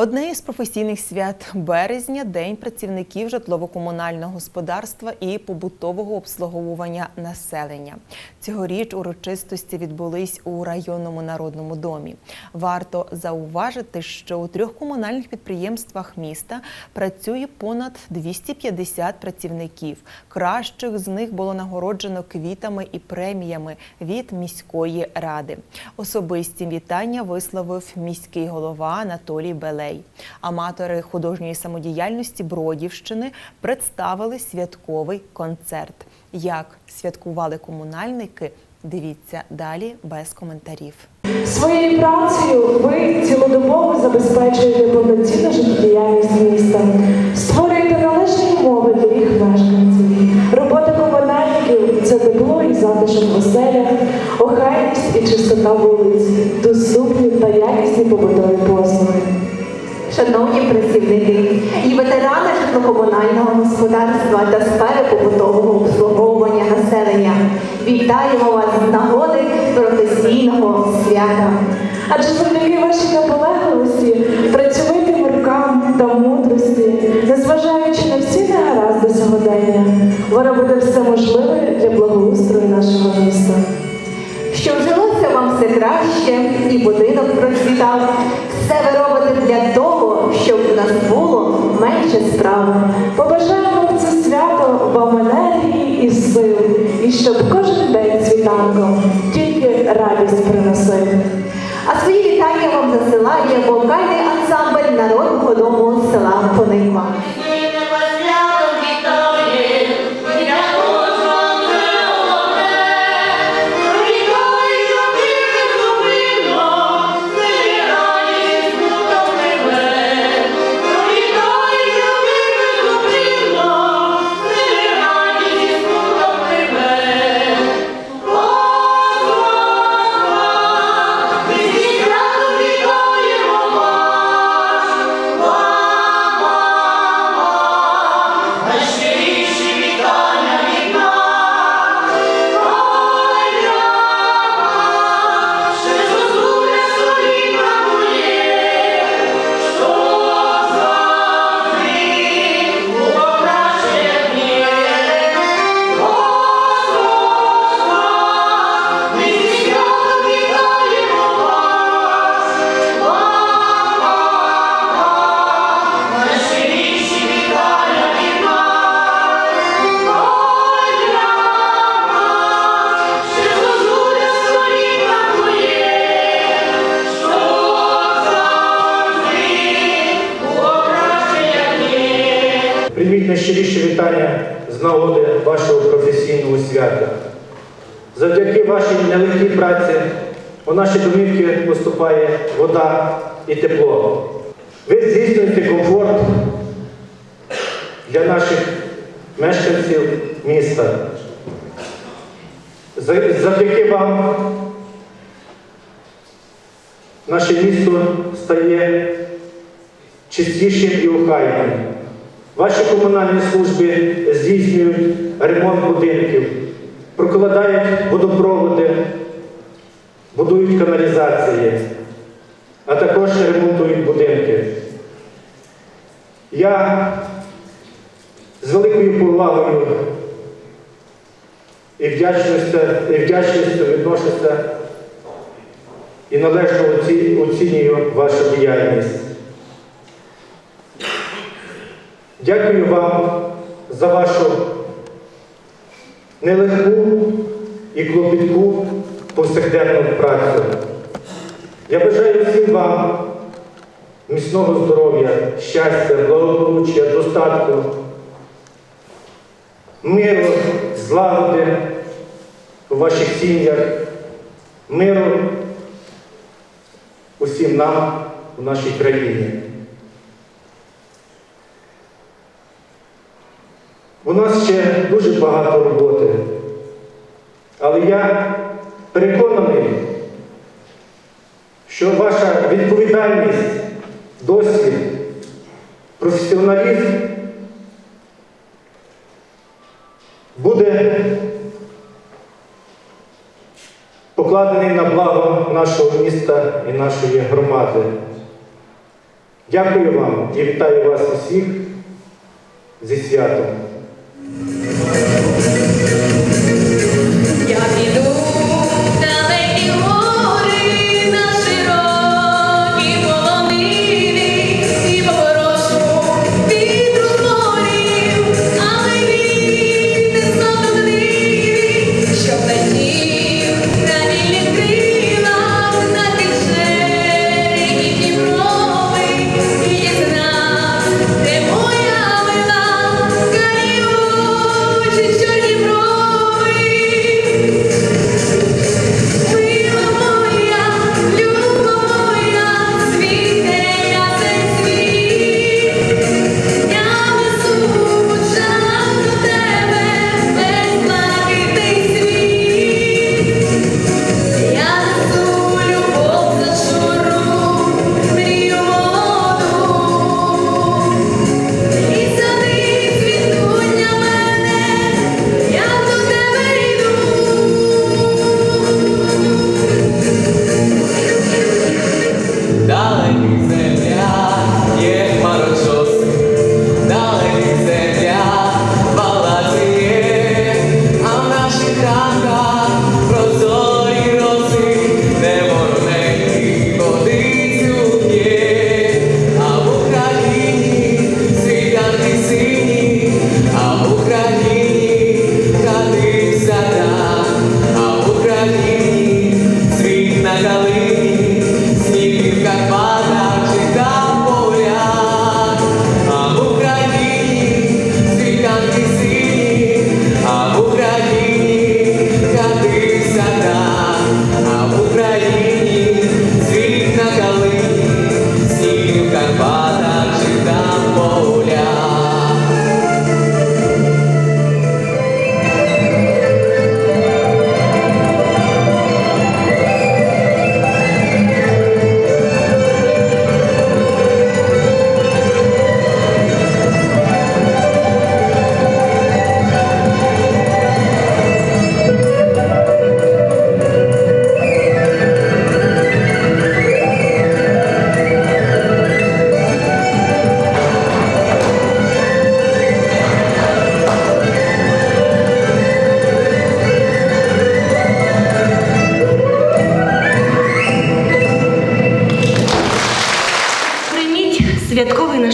Одне із професійних свят березня День працівників житлово-комунального господарства і побутового обслуговування населення. Цьогоріч урочистості відбулись у районному народному домі. Варто зауважити, що у трьох комунальних підприємствах міста працює понад 250 працівників. Кращих з них було нагороджено квітами і преміями від міської ради. Особисті вітання висловив міський голова Анатолій Белей. Аматори художньої самодіяльності Бродівщини представили святковий концерт. Як святкували комунальники? Дивіться далі без коментарів. Своєю працею ви цілодобово забезпечуєте працівники і ветерани житлово-комунального господарства та сфери побутового обслуговування населення, вітаємо вас з нагоди професійного свята. Адже завдяки вашій наполегливості, працьовитим рукам та мудрості, незважаючи на всі негаразди сьогодення, воно буде все можливе для благоустрою нашого міста. Щоб жилося вам все краще і будинок процвітав, все ви робите нас було менше справ. Побажаємо в це свято вам енергії і сил, і щоб кожен день світанком тільки радість приносив. А свої вітання вам засилає вокальний ансамбль народного дому села Пониква. Свята. Завдяки вашій нелегкій праці у наші домівки поступає вода і тепло. Ви здійснюєте комфорт для наших мешканців міста. Завдяки вам наше місто стає чистішим і охайним. Ваші комунальні служби здійснюють ремонт будинків, прокладають водопроводи, будують каналізації, а також ремонтують будинки. Я з великою повагою і вдячністю, і вдячністю відношуся і належно оцінюю вашу діяльність. Дякую вам за вашу нелегку і клопітку повсякденну працю. Я бажаю всім вам міцного здоров'я, щастя, благополуччя, достатку, миру, злагоди у ваших сім'ях, миру усім нам у нашій країні. У нас ще дуже багато роботи. Але я переконаний, що ваша відповідальність, досвід, професіоналізм буде покладений на благо нашого міста і нашої громади. Дякую вам і вітаю вас усіх зі святом. Я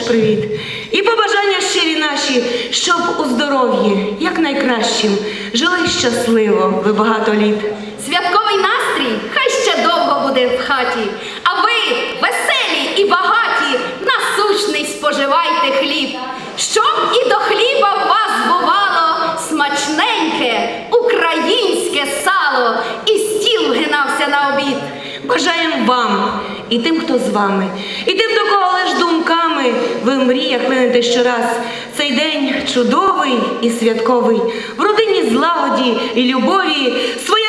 наш привіт і побажання щирі наші, щоб у здоров'ї якнайкращим жили щасливо ви багато літ. Святковий настрій хай ще довго буде в хаті, а ви веселі і багаті, насущний споживайте хліб, щоб і до хліба в вас бувало смачненьке українське сало, і стіл вгинався на обід. Бажаємо вам і тим, хто з вами, і тим, думками ви в мріях линете щораз. Цей день чудовий і святковий, в родині злагоді і любові, своє